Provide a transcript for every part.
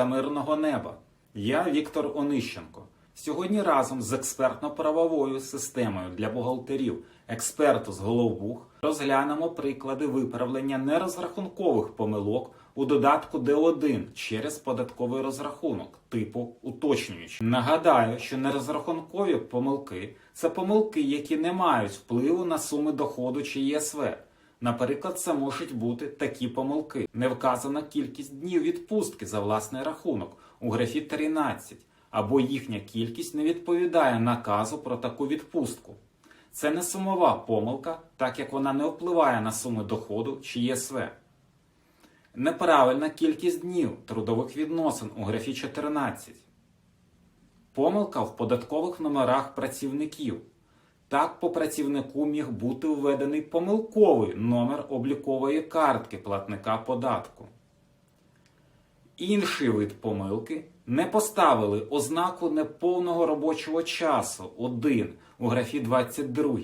та мирного неба. Я Віктор Онищенко. Сьогодні разом з експертно-правовою системою для бухгалтерів експерту з Головбух розглянемо приклади виправлення нерозрахункових помилок у додатку Д1 через податковий розрахунок типу уточнюючий. Нагадаю, що нерозрахункові помилки це помилки, які не мають впливу на суми доходу чи ЄСВ. Наприклад, це можуть бути такі помилки: не вказана кількість днів відпустки за власний рахунок у графі 13, або їхня кількість не відповідає наказу про таку відпустку. Це не сумова помилка, так як вона не впливає на суми доходу чи ЄСВ. Неправильна кількість днів трудових відносин у графі 14. Помилка в податкових номерах працівників. Так по працівнику міг бути введений помилковий номер облікової картки платника податку. Інший вид помилки не поставили ознаку неповного робочого часу 1 у графі 22.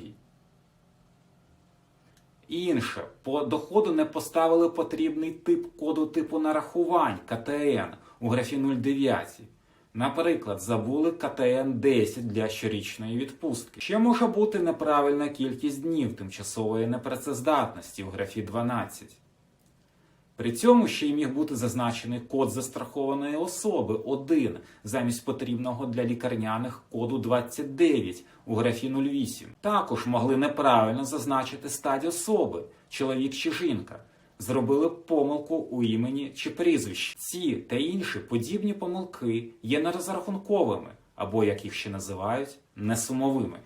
Інше по доходу не поставили потрібний тип коду типу нарахувань КТН у графі 09. Наприклад, забули КТН 10 для щорічної відпустки. Ще може бути неправильна кількість днів тимчасової непрацездатності у графі 12. При цьому ще й міг бути зазначений код застрахованої особи 1 замість потрібного для лікарняних коду 29 у графі 08. Також могли неправильно зазначити стать особи, чоловік чи жінка. Зробили помилку у імені чи прізвищі. Ці та інші подібні помилки є нерозрахунковими, або, як їх ще називають, несумовими.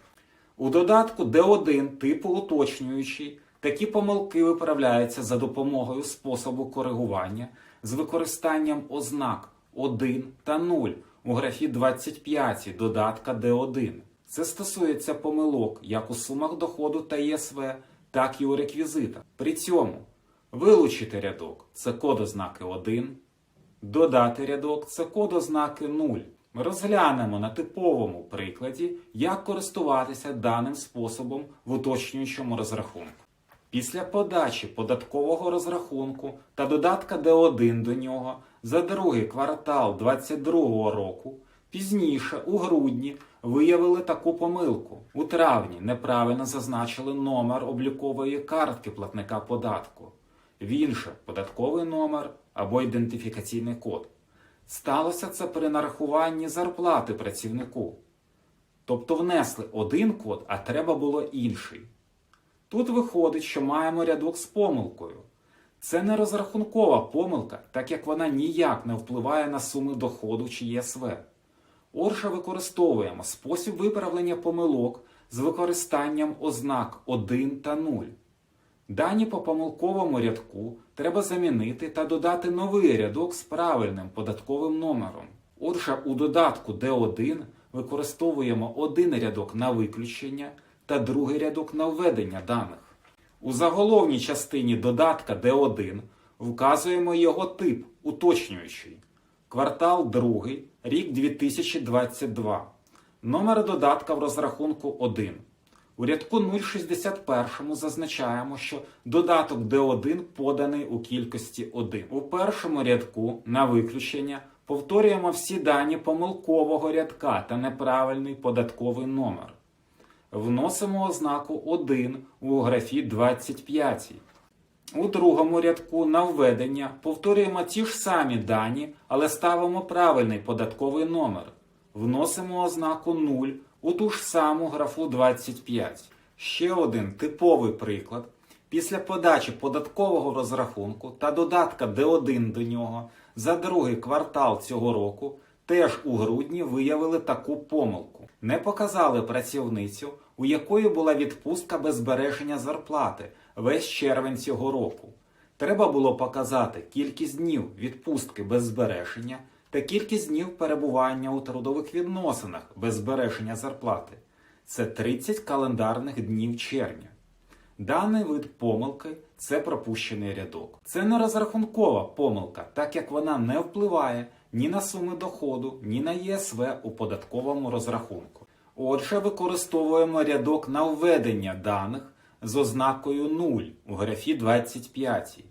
У додатку D1 типу уточнюючий такі помилки виправляються за допомогою способу коригування з використанням ознак 1 та 0 у графі 25 додатка D1. Це стосується помилок як у сумах доходу та ЄСВ, так і у реквізитах. При цьому вилучити рядок це код ознаки 1, додати рядок це код ознаки 0. Ми розглянемо на типовому прикладі, як користуватися даним способом в уточнюючому розрахунку. Після подачі податкового розрахунку та додатка Д1 до нього за другий квартал 2022 року пізніше, у грудні, виявили таку помилку. У травні неправильно зазначили номер облікової картки платника податку, він же податковий номер або ідентифікаційний код. Сталося це при нарахуванні зарплати працівнику. Тобто внесли один код, а треба було інший. Тут виходить, що маємо рядок з помилкою. Це не розрахункова помилка, так як вона ніяк не впливає на суми доходу чи ЄСВ. Отже, використовуємо спосіб виправлення помилок з використанням ознак 1 та 0. Дані по помилковому рядку треба замінити та додати новий рядок з правильним податковим номером. Отже, у додатку D1 використовуємо один рядок на виключення та другий рядок на введення даних. У заголовній частині додатка D1 вказуємо його тип уточнюючий. Квартал 2, рік 2022. Номер додатка в розрахунку 1. У рядку 061 зазначаємо, що додаток D1 поданий у кількості 1. У першому рядку на виключення повторюємо всі дані помилкового рядка та неправильний податковий номер. Вносимо ознаку 1 у графі 25. У другому рядку на введення повторюємо ті ж самі дані, але ставимо правильний податковий номер. Вносимо ознаку 0 у ту ж саму графу 25. Ще один типовий приклад. Після подачі податкового розрахунку та додатка D1 до нього за другий квартал цього року теж у грудні виявили таку помилку. Не показали працівницю, у якої була відпустка без збереження зарплати весь червень цього року. Треба було показати кількість днів відпустки без збереження та кількість днів перебування у трудових відносинах без збереження зарплати. Це 30 календарних днів червня. Даний вид помилки це пропущений рядок. Це не розрахункова помилка, так як вона не впливає ні на суми доходу, ні на ЄСВ у податковому розрахунку. Отже, використовуємо рядок на введення даних з ознакою 0 у графі 25.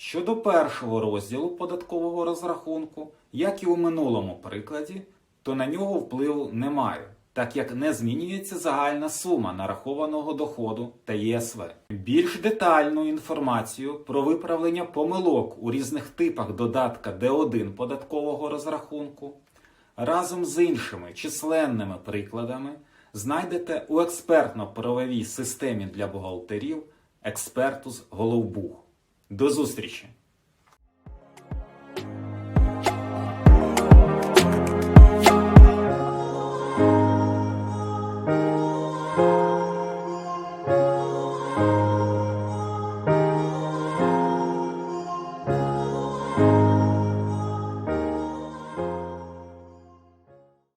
Щодо першого розділу податкового розрахунку, як і у минулому прикладі, то на нього впливу немає, так як не змінюється загальна сума нарахованого доходу та ЄСВ. Більш детальну інформацію про виправлення помилок у різних типах додатка Д1 податкового розрахунку разом з іншими численними прикладами знайдете у експертно-правовій системі для бухгалтерів Експертус Головбух. До зустрічі!